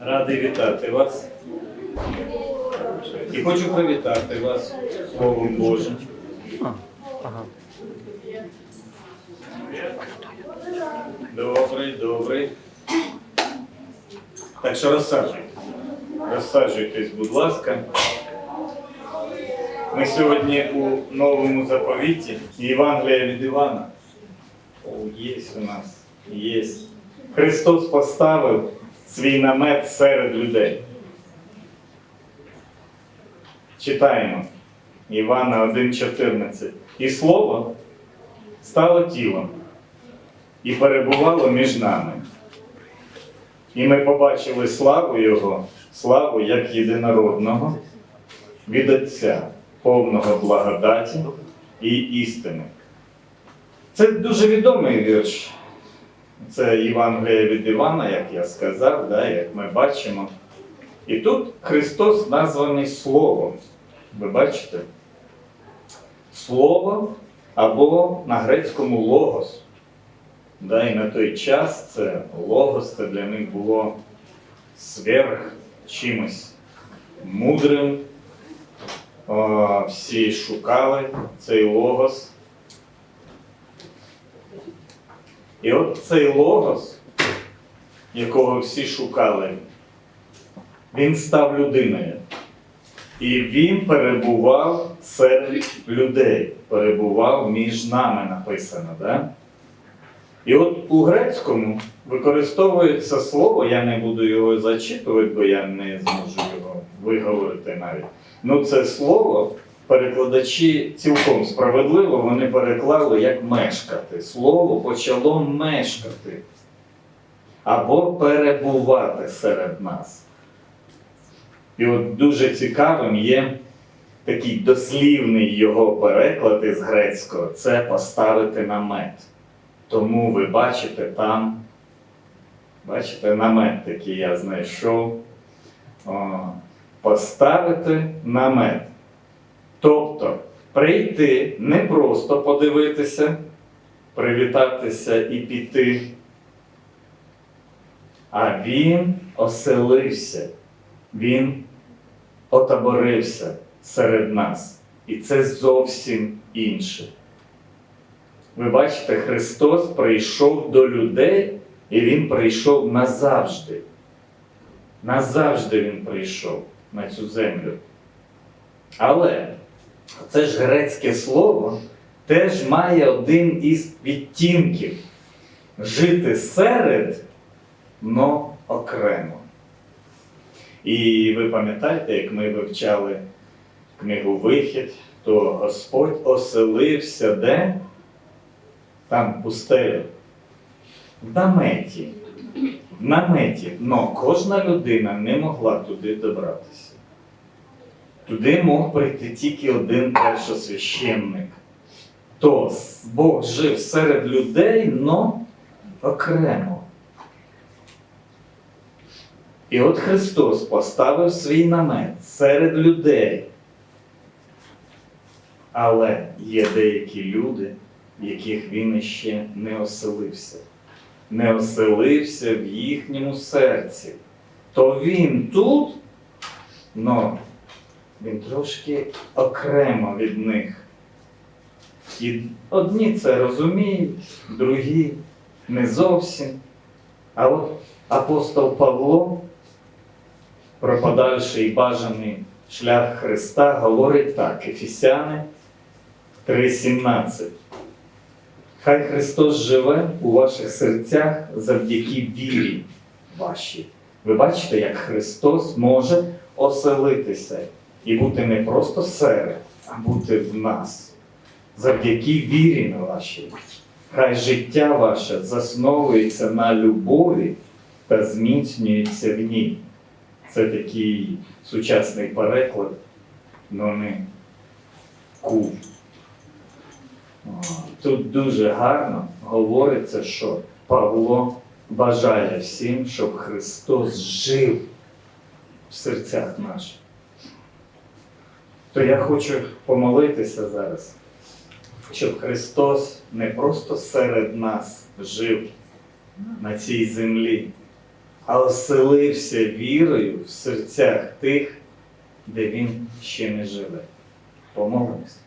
Радий вітати вас. І хочу привітати вас Словом Божим. Добрий, добрий. Так що розсаджуйтесь. Розсаджуйтесь, будь ласка. Ми сьогодні у новому заповіті Євангелія від Івана. О, є у нас. Є. Христос поставив свій намет серед людей. Читаємо Івана 1,14. І слово стало тілом і перебувало між нами. І ми побачили славу Його, славу як єдинородного від Отця, повного благодаті і істини. Це дуже відомий вірш. Це Євангелія від Івана, як я сказав, да, як ми бачимо. І тут Христос названий Словом. Ви бачите? Слово або на грецькому логос. Да, і на той час це логос, це для них було сверх чимось мудрим. Всі шукали цей логос. І от цей логос, якого всі шукали, він став людиною. І він перебував серед людей, перебував між нами, написано. Да? І от у грецькому використовується слово, я не буду його зачитувати, бо я не зможу його виговорити навіть. Ну, це слово перекладачі цілком справедливо вони переклали як мешкати. Слово почало мешкати або перебувати серед нас. І от дуже цікавим є такий дослівний його переклад із грецького це поставити намет. Тому ви бачите там, бачите, намет такий я знайшов. О, поставити намет. Тобто прийти не просто подивитися, привітатися і піти, а він оселився, він отаборився серед нас. І це зовсім інше. Ви бачите, Христос прийшов до людей, і Він прийшов назавжди. Назавжди Він прийшов на цю землю. Але це ж грецьке слово теж має один із відтінків жити серед, но окремо. І ви пам'ятаєте, як ми вивчали книгу Вихід, то Господь оселився де? Там в пустелі. В наметі. В наметі. Но кожна людина не могла туди добратися. Туди мог прийти тільки один першосвященник. То Бог жив серед людей, но окремо. І от Христос поставив свій намет серед людей. Але є деякі люди, в яких він іще не оселився, не оселився в їхньому серці. То він тут, но він трошки окремо від них. І одні це розуміють, другі не зовсім. А от апостол Павло, про подальший бажаний шлях Христа, говорить так, Ефесяни 3:17. Хай Христос живе у ваших серцях завдяки вірі вашій. Ви бачите, як Христос може оселитися і бути не просто серед, а бути в нас. Завдяки вірі на вашій. Хай життя ваше засновується на любові та зміцнюється в ній. Це такий сучасний переклад, но не кув. Тут дуже гарно говориться, що Павло бажає всім, щоб Христос жив в серцях наших. То я хочу помолитися зараз, щоб Христос не просто серед нас жив на цій землі, а оселився вірою в серцях тих, де він ще не живе. Помолимось.